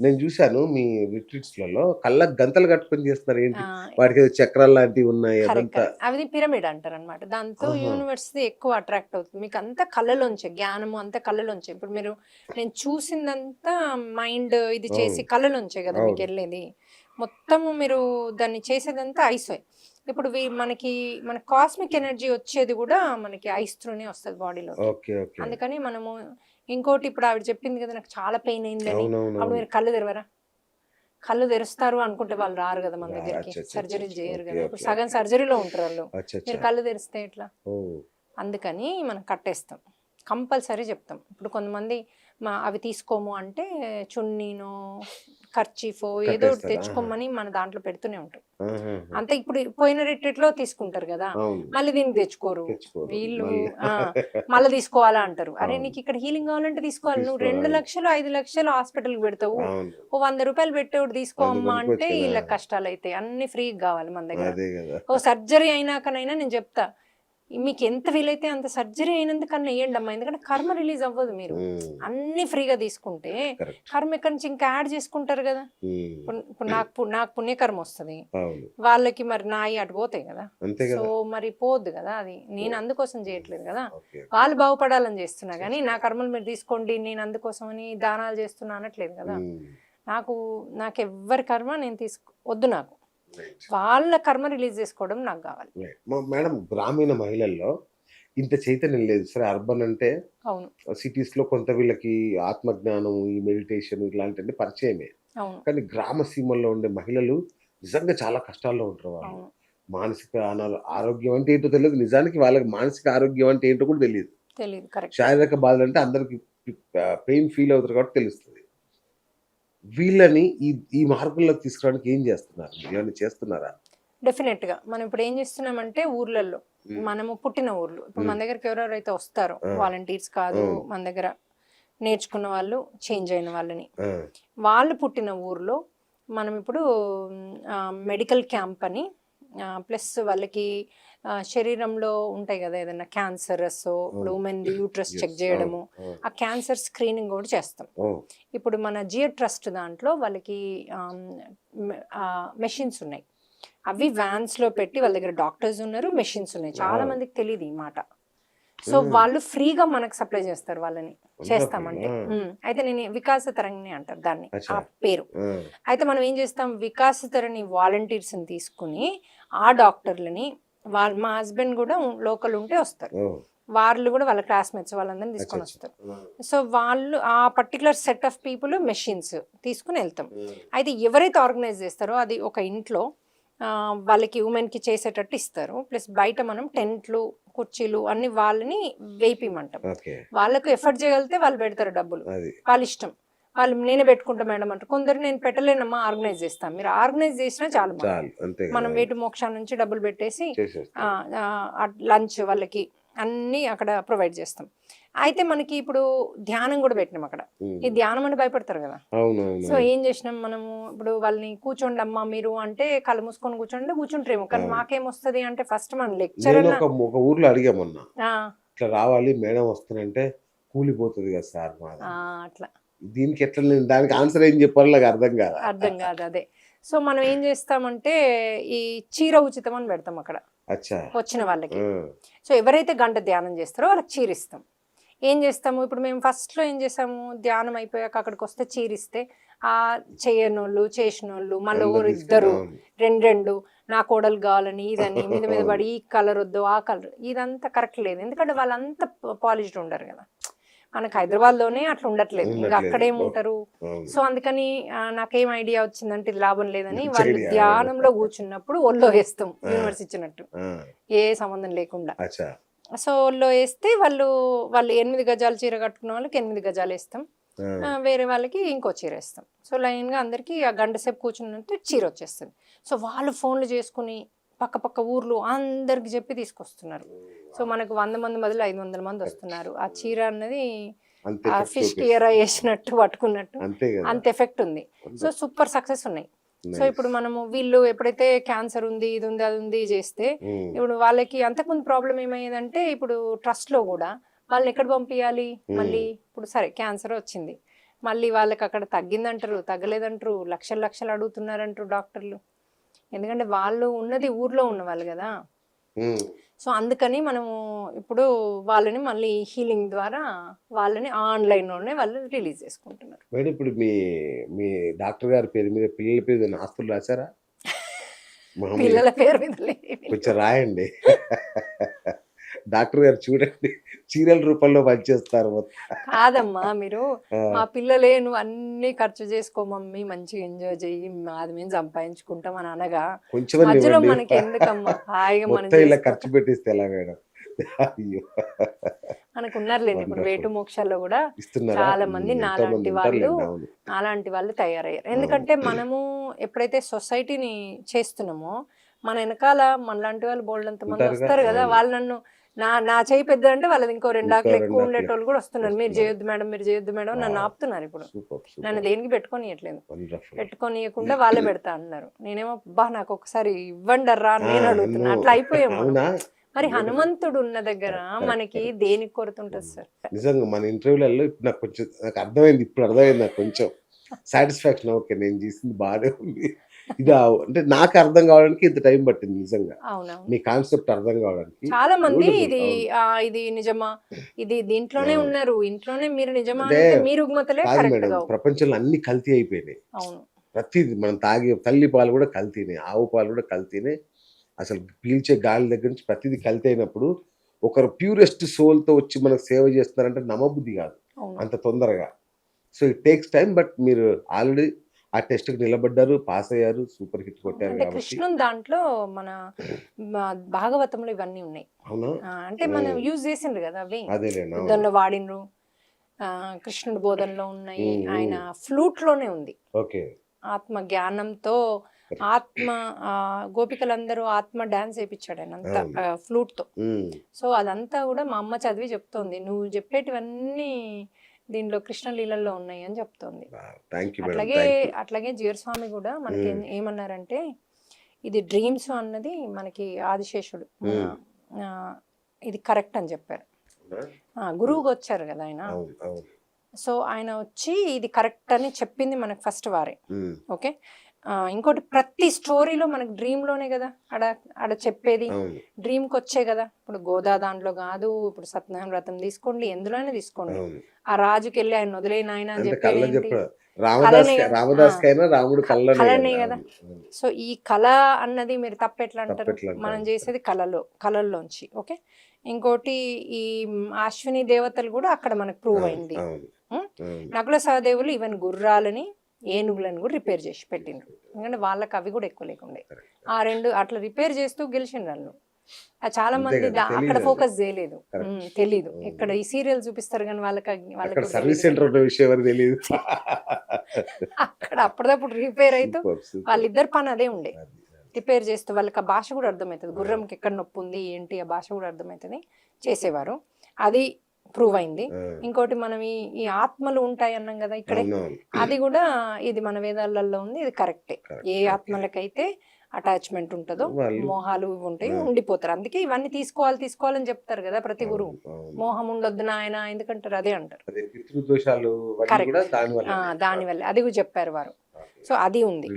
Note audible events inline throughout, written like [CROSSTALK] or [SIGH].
నేను చూశాను మీ రిట్రీట్స్లలో కళ్ళకు గంతలు కట్టుకొని చేస్తున్నారు ఏంటి? వాటికి ఏదో చక్రాలు లాంటివి ఉన్నాయి అదంతా. అవి పిరమిడ్ అంటారు అనమాట దాంతో. యూనివర్స్ ఎక్కువ అట్రాక్ట్ అవుతుంది. మీకు అంతా కళ్ళలోంచే జ్ఞానము అంతా కళ్ళలోంచే. ఇప్పుడు మీరు నేను చూసిందంతా మైండ్ ఇది చేసి. కళ్ళలోంచే కదా మీకు. వెళ్ళేది మొత్తము మీరు దాన్ని చేసేదంతా ఐసే ఇప్పుడు మనకి మన కాస్మిక్ ఎనర్జీ వచ్చేది కూడా మనకి ఐస్ త్రూనే వస్తుంది బాడీలో అందుకని మనము ఇంకోటి ఇప్పుడు ఆవిడ చెప్పింది కదా నాకు చాలా పెయిన్ అయిందని. అప్పుడు మీరు కళ్ళు తెరవరా? కళ్ళు తెరుస్తారు అనుకుంటే వాళ్ళు రారు కదా మన దగ్గరికి. సర్జరీ. చేయరు కదా. ఇప్పుడు సగం. సర్జరీలో ఉంటారు వాళ్ళు. మీరు కళ్ళు తెరిస్తే ఎట్లా? అందుకని మనం కట్టేస్తాం. కంపల్సరీ చెప్తాం. ఇప్పుడు కొంతమంది మా అవి తీసుకోము అంటే చున్నీనో ఖర్చీఫో ఏదో ఒకటి? తెచ్చుకోమని మన దాంట్లో పెడుతూనే ఉంటాం. అంతే ఇప్పుడు పోయిన retreat లో తీసుకుంటారు కదా మళ్ళీ దీన్ని తెచ్చుకోరు. వీళ్ళు మళ్ళీ. ఆ, మళ్ళీ తీసుకోవాలా అంటారు అరే. నీకు ఇక్కడ హీలింగ్ కావాలంటే తీసుకోవాలి నువ్వు రెండు. లక్షలు ఐదు లక్షలు హాస్పిటల్కి పెడతావు ఓ వంద రూపాయలు పెట్టేవాడు తీసుకో అది అమ్మా కొనుక్కోవచ్చు అంటే. ఇలా కష్టాలు అయితే అన్ని ఫ్రీ కావాలి మన దగ్గర ఓ సర్జరీ అయినాకనైనా నేను చెప్తా మీకు ఎంత వీలైతే అంత సర్జరీ అయినందుకన్నా వేయండి అమ్మా ఎందుకంటే కర్మ రిలీజ్ అవ్వదు మీరు. అన్ని ఫ్రీగా తీసుకుంటే కర్మ ఎక్కడి నుంచి ఇంకా యాడ్ చేసుకుంటారు కదా. ఇప్పుడు నాకు నాకు పుణ్యకర్మ వస్తుంది. వాళ్ళకి మరి నాయి అటు పోతాయి కదా. సో మరి పోద్దు కదా అది. నేను అందుకోసం చేయట్లేదు కదా. వాళ్ళు బాగుపడాలని చేస్తున్నా కానీ నా కర్మలు మీరు తీసుకోండి నేను అందుకోసమని దానాలు చేస్తున్నా అనట్లేదు కదా. నాకు నాకు ఎవ్వరి కర్మ నేను తీసుకో వద్దు నాకు. వాళ్ళ కర్మ రిలీజ్ చేసుకోవడం నాకు కావాలి. మేడం గ్రామీణ మహిళల్లో ఇంత చైతన్యం లేదు సరే. అర్బన్ అంటే అవును. సిటీస్లో కొంత వీళ్ళకి ఆత్మజ్ఞానం ఈ మెడిటేషన్ ఇలాంటివన్నీ పరిచయమే. కానీ గ్రామ సీమల్లో ఉండే మహిళలు నిజంగా చాలా కష్టాల్లో ఉంటారు వాళ్ళు. మానసిక ఆరోగ్యం అంటే ఏంటో తెలియదు. నిజానికి వాళ్ళకి మానసిక ఆరోగ్యం అంటే ఏంటో కూడా తెలియదు. శారీరక బాధలు అంటే అందరికి పెయిన్ ఫీల్ అవుతారు కాబట్టి తెలుస్తుంది. వీళ్ళని ఈ ఈ మార్గంలోకి తీసుకురావడానికి ఏం చేస్తున్నారు ఏమైనా చేస్తున్నారా డెఫినెట్గా మనం ఇప్పుడు ఏం చేస్తున్నామంటే ఊర్లలో. మనము పుట్టిన ఊర్లు ఇప్పుడు మన. దగ్గరికి ఎవరెవరైతే వస్తారో. వాలంటీర్స్ కాదు. మన దగ్గర నేర్చుకున్న వాళ్ళు చేంజ్ అయిన వాళ్ళని వాళ్ళు పుట్టిన ఊర్లో మనం ఇప్పుడు మెడికల్ క్యాంప్ అని ప్లస్ వాళ్ళకి శరీరంలో ఉంటాయి కదా ఏదైనా క్యాన్సరస్ ఇప్పుడు. ఉమెన్ యూట్రస్ చెక్ చేయడము ఆ క్యాన్సర్ స్క్రీనింగ్ కూడా చేస్తాం. ఇప్పుడు మన జియో ట్రస్ట్ దాంట్లో వాళ్ళకి మెషిన్స్ ఉన్నాయి అవి వ్యాన్స్లో పెట్టి వాళ్ళ దగ్గర డాక్టర్స్ ఉన్నారు మెషిన్స్ ఉన్నాయి చాలా. మందికి తెలియదు ఈ మాట సో Mm. వాళ్ళు ఫ్రీగా మనకు సప్లై చేస్తారు వాళ్ళని చేస్తామంటే Wonderful. ఉమ్, అయితే నేను వికాస తరంగిణి అంటారు దాన్ని. ఆ పేరు అయితే మనం ఏం చేస్తాం వికాస తరణి వాలంటీర్స్ని తీసుకుని ఆ డాక్టర్లని వాళ్ళ మా హస్బెండ్ కూడా లోకల్ ఉంటే వస్తారు. వాళ్ళు కూడా వాళ్ళ క్లాస్మేట్స్ వాళ్ళందరినీ తీసుకొని వస్తారు. సో వాళ్ళు ఆ particular set of people machines తీసుకుని వెళ్తాం. అయితే ఎవరైతే ఆర్గనైజ్ చేస్తారో అది ఒక ఇంట్లో వాళ్ళకి ఉమెన్కి చేసేటట్టు ఇస్తారు. ప్లస్ బయట మనం టెంట్లు కుర్చీలు అన్ని వాళ్ళని వేయిమంటాం ఓకే. వాళ్ళకు ఎఫర్ట్ చేయగలిగితే వాళ్ళు పెడతారు డబ్బులు. వాళ్ళ ఇష్టం. వాళ్ళు నేనే పెట్టుకుంటా మేడం అంటారు. కొందరు నేను పెట్టలేనమ్మా ఆర్గనైజ్ చేస్తాను మీరు ఆర్గనైజ్ చేసినా చాలు మనం వేటు మోక్షాల నుంచి డబ్బులు పెట్టేసి లంచ్ వాళ్ళకి అన్నీ అక్కడ ప్రొవైడ్ చేస్తాం. అయితే మనకి ఇప్పుడు ధ్యానం కూడా పెట్టినాం అక్కడ. ఈ ధ్యానం అంటే భయపడతారు కదా. సో ఏం చేసినాం మనము? ఇప్పుడు వాళ్ళని కూర్చోండి అమ్మా మీరు అంటే కళ్ళు మూసుకొని కూర్చోండి కూర్చుంటారేమో. కానీ. మాకేమొస్తుంది అంటే ఫస్ట్ మన లెక్చర్ ఒక ఊర్లో అడిగా మొన్న ఆ. ఇట్లా రావాలి మేడం వస్తానంటే కూలిపోతుంది కదా సార్ అట్లా. దీనికి ఎట్లా నేను దానికి ఆన్సర్ ఏం చెప్పాలో నాకు అర్థం కాదు. అర్థం కాదు అదే. సో మనం ఏం చేస్తామంటే ఈ చీర ఉచితం అని పెడతాం అక్కడ. వచ్చిన వాళ్ళకి. సో ఎవరైతే గంట ధ్యానం చేస్తారో వాళ్ళకి చీరిస్తాం. ఏం చేస్తాము? ఇప్పుడు మేము ఫస్ట్లో ఏం చేసాము ధ్యానం అయిపోయాక అక్కడికి వస్తే చీరిస్తే ఆ చేయనోళ్ళు చేసినోళ్ళు మళ్ళీ ఒకరు ఇద్దరు. రెండు రెండు నా కోడలు కావాలని ఇదని మీద మీద పడి ఈ కలర్ వద్దు ఆ కలర్ ఇదంతా కరెక్ట్ లేదు. ఎందుకంటే వాళ్ళంతా పాలిష్డ్ ఉండరు కదా. మనకు హైదరాబాద్లోనే అట్లా ఉండట్లేదు. ఇంకా ఉండట్లేదు. అక్కడేం ఉంటారు అవును. సో అందుకని నాకేం ఐడియా వచ్చిందంటే ఇది లాభం లేదని వాళ్ళు. ధ్యానంలో కూర్చున్నప్పుడు ఒళ్ళో వేస్తాం. యూనివర్స్ ఇచ్చినట్టు. ఏ సంబంధం లేకుండా. సో ఒళ్ళో వేస్తే వాళ్ళు వాళ్ళు ఎనిమిది గజాలు చీర కట్టుకున్న వాళ్ళకి ఎనిమిది గజాలు వేస్తాం. వేరే వాళ్ళకి ఇంకో చీర వేస్తాం. సో లైన్గా అందరికీ ఆ గంట సేపు కూర్చున్నట్టు చీర వచ్చేస్తుంది. సో వాళ్ళు ఫోన్లు చేసుకుని పక్క పక్క ఊర్లు అందరికి చెప్పి తీసుకొస్తున్నారు. సో మనకు వంద మంది బదులు ఐదు వందల మంది వస్తున్నారు. ఆ చీర అన్నది ఫిష్. ఇయర్ వేసినట్టు పట్టుకున్నట్టు అంతే ఎఫెక్ట్ ఉంది. సో సూపర్ సక్సెస్ ఉన్నాయి. సో. ఇప్పుడు మనము వీళ్ళు ఎప్పుడైతే క్యాన్సర్ ఉంది ఇది ఉంది అది ఉంది చేస్తే ఉమ్, ఇప్పుడు వాళ్ళకి అంతకుముందు ప్రాబ్లం ఏమయ్యేదంటే ఇప్పుడు ట్రస్ట్లో కూడా వాళ్ళని ఎక్కడ పంపించాలి Hmm. మళ్ళీ ఇప్పుడు సరే క్యాన్సర్ వచ్చింది. మళ్ళీ వాళ్ళకి అక్కడ తగ్గిందంటారు తగ్గలేదంటారు లక్షలు లక్షలు అడుగుతున్నారంటారు డాక్టర్లు. ఎందుకంటే వాళ్ళు ఉన్నది ఊర్లో ఉన్న వాళ్ళు కదా. సో అందుకని మనము ఇప్పుడు వాళ్ళని మళ్ళీ హీలింగ్ ద్వారా వాళ్ళని ఆన్లైన్లోనే వాళ్ళు రిలీజ్ చేసుకుంటున్నారు. మేడం ఇప్పుడు మీ మీ డాక్టర్ గారి పేరు మీద పిల్లల పేరు ఆస్తులు రాశారా? [LAUGHS] పిల్లల పేరు మీద. కొంచెం రాయండి. [LAUGHS] డాక్టర్ గారు చూడండి చీరల రూపంలో పనిచేస్తారు కాదమ్మా మీరు మా పిల్లలే నువ్వు అన్ని ఖర్చు చేసుకో మమ్మీ మంచిగా ఎంజాయ్ చెయ్యి మాది మేము సంపాదించుకుంటాం అని అనగా కొంచెం మధ్యలో. మనకి ఎందుకమ్మా హాయిగా మనం ఇలా ఖర్చు పెట్టిస్తే ఎలా మేడం? మనకు ఉన్నారులేండి ఇప్పుడు. వేటు మోక్షాల్లో కూడా చాలా మంది నాలాంటి వాళ్ళు. అలాంటి వాళ్ళు తయారయ్యారు. ఎందుకంటే మనము ఎప్పుడైతే సొసైటీని చేస్తున్నామో మన వెనకాల మనలాంటి వాళ్ళు బోల్డ్ అంత మంది వస్తారు కదా. వాళ్ళు నన్ను నా నా చేయి పెద్ద అంటే వాళ్ళది ఇంకో రెండు ఆకులు ఎక్కువ ఉండేటోళ్ళు కూడా వస్తున్నారు. మీరు. చేయొద్దు మేడం మీరు చేయొద్దు మేడం నన్ను. ఆపుతున్నారు ఇప్పుడు. నన్ను దేనికి పెట్టుకోనియట్లేదు. వండర్ఫుల్ పెట్టుకోనియకుండా వాళ్ళే పెడతా అన్నారు. నేనేమో బా నాకు ఒకసారి ఇవ్వండి అని నేను అడుగుతున్నా. అట్లా అయిపోయాము మరి హనుమంతుడు ఉన్న దగ్గర మనకి. దేనికి కొరత ఉంటుంది సార్? నిజంగా మన ఇంటర్వ్యూలలో ఇప్పుడు నాకు కొంచెం నాకు అర్థమైంది ఇప్పుడు అర్థమైంది నాకు కొంచెం. [LAUGHS] సాటిస్ఫాక్షన్ ఓకే నేను చేసింది బాగానే ఉంది. ఇది అంటే నాకు అర్థం కావడానికి ఇంత టైం పట్టింది నిజంగా. మీ కాన్సెప్ట్ అర్థం కావడానికి చాలా మంది ఇది ఇది నిజమా? ఇది దీంట్లోనే. ఉన్నారు ఇంట్లోనే మీరు నిజమా అంటే అంటే మీ రుగ్మతలే కాదు కరెక్ట్ మేడం ప్రపంచంలో అన్ని కల్తీ అయిపోయినాయి. ప్రతిది మనం తాగే తల్లి పాలు కూడా కల్తీనే ఆవు పాలు కూడా కల్తీనే. అసలు పీల్చే గాలి దగ్గర నుంచి ప్రతిదీ కల్తీ అయినప్పుడు ఒకరు ప్యూరెస్ట్తో వచ్చి మనకు సేవ చేస్తున్నారంటే నమ్మబుద్ధి కాదు. అంత తొందరగా. So it takes time but మీరు ఆల్రెడీ ఆ టెస్ట్కి నిలబడ్డారు పాస్ అయ్యారు సూపర్ హిట్ కొట్టారు అంటే కాబట్టి కృష్ణుని దాంట్లో మన మ- భాగవతంలో ఇవన్నీ ఉన్నాయి. అవునా? ఆ, అంటే మనం. యూజ్ చేసిండ్రు కదా అవి. అదేలేనా యుద్ధంలో వాడినరు ఆ, కృష్ణుడి బోధనలో ఉన్నాయి. ఆయన ఫ్లూట్లోనే ఉంది. ఓకే. ఆత్మ జ్ఞానంతో ఆత్మ ఆ, గోపికలందరూ ఆత్మ డాన్స్ వేయించాడు ఆయన అంతా. ఫ్లూట్తో ఉమ్, సో అదంతా కూడా మా అమ్మ చదివి చెప్తోంది. నువ్వు చెప్పేటివన్నీ దీనిలో కృష్ణ లీలల్లో ఉన్నాయి అని చెప్తోంది. అట్లాగే అట్లాగే జీవర్ స్వామి కూడా మనకి Mm. ఏం- ఏమన్నారంటే ఇది డ్రీమ్స్ అన్నది మనకి ఆదిశేషుడు. Mm. ఆ, ఇది కరెక్ట్ అని చెప్పారు. ఆ, గురువుగా వచ్చారు కదా ఆయన. సో ఆయన వచ్చి ఇది కరెక్ట్ అని చెప్పింది మనకు ఫస్ట్ వారే. ఓకే? ఇంకోటి ప్రతి స్టోరీలో మనకు డ్రీమ్లోనే కదా ఆడ ఆడ చెప్పేది. డ్రీమ్కి వచ్చే కదా. ఇప్పుడు గోదా దాంట్లో కాదు ఇప్పుడు సత్యనారాయణ వ్రతం తీసుకోండి ఎందులోనే తీసుకోండి. ఆ రాజుకి వెళ్ళి ఆయన వదిలేని ఆయన అని? చెప్ప కళనే కదా. రాముడు కళనే. సో ఈ కళ అన్నది మీరు తప్పెట్లా అంటారు. మనం చేసేది కళలో కళల్లోంచి. ఓకే? ఇంకోటి ఈ అశ్విని దేవతలు కూడా అక్కడ మనకు ప్రూవ్ అయింది. నకుల సహదేవులు ఈవెన్ గుర్రాలని ఏనుగులను కూడా రిపేర్ చేసి పెట్టిండ్రు. ఎందుకంటే వాళ్ళకి అవి కూడా ఎక్కువ లేకుండే. ఆ రెండు అట్లా రిపేర్ చేస్తూ గెలిచిండ్రు వాళ్ళు ఆ చాలా మంది అక్కడ ఫోకస్ చేయలేదు. తెలీదు. ఇక్కడ ఈ సీరియల్ చూపిస్తారు కానీ వాళ్ళకి వాళ్ళకి సర్వీస్. సెంటర్ విషయం తెలియదు? [LAUGHS] అక్కడ అప్పటిదప్పుడు రిపేర్ అయితే. వాళ్ళిద్దరు పని అదే ఉండే. రిపేర్ చేస్తూ వాళ్ళకి ఆ భాష కూడా అర్థమవుతుంది. గుర్రంకి ఎక్కడ నొప్పి ఉంది ఏంటి ఆ భాష కూడా అర్థమవుతుంది. చేసేవారు. అది ప్రూవ్ అయింది. ఇంకోటి మనం ఈ ఆత్మలు ఉంటాయి అన్నాం కదా ఇక్కడే. అది కూడా ఇది మన వేదాలలో ఉంది ఇది కరెక్టే. ఏ. ఆత్మలకైతే అటాచ్మెంట్ ఉంటుందో మోహాలు ఉంటాయి. ఉండిపోతారు. అందుకే ఇవన్నీ తీసుకోవాలి తీసుకోవాలని చెప్తారు కదా ప్రతి గురువు. మోహం ఉండొద్దు నాయన ఎందుకంటారు? అదే అంటారు. అదే పితృదోషాలు అవన్నీ Correct. కూడా దాని వల్ల ఆ, దాని వల్ల. అది కూడా చెప్పారు వారు. సో అది ఉంది.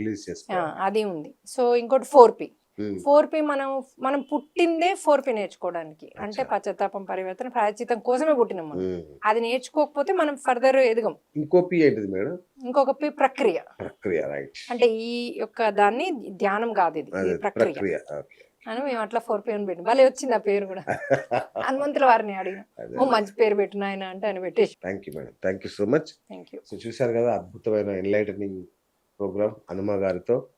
అది ఉంది. సో ఇంకోటి ఫోర్ పి. ఫోర్ పి మనం మనం పుట్టిందే ఫోర్ పి నేర్చుకోవడానికి. అంటే. పశ్చాత్తాపం పరివర్తన ప్రాయచితం కోసమే పుట్టినాం మనం. అది నేర్చుకోకపోతే మనం ఫర్దర్ ఎదగం. ఇంకో పి ఏంటిది మేడం? ఇంకొక పి ప్రక్రియ. ప్రక్రియ రైట్. అంటే ఈ యొక్క దాన్ని ధ్యానం కాదు ఇది. ప్రక్రియ. అని మేము అట్లా ఫోర్ పి అని పెట్టిన. భలే వచ్చింది ఆ పేరు కూడా. [LAUGHS] హనుమంతుల వారిని అడిగిన. ఓ మంచి పేరు పెట్టిన ఆయన అంటే ఆయన పెట్టేసి. Thank you madam thank you so much thank you so చూశారు కదా అద్భుతమైన ఎన్లైటనింగ్ ప్రోగ్రామ్ హనుమ గారితో.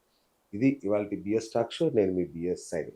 ఇది ఇవాళ బిఎస్ టాక్ షో నేను మీ బిఎస్ సైడ్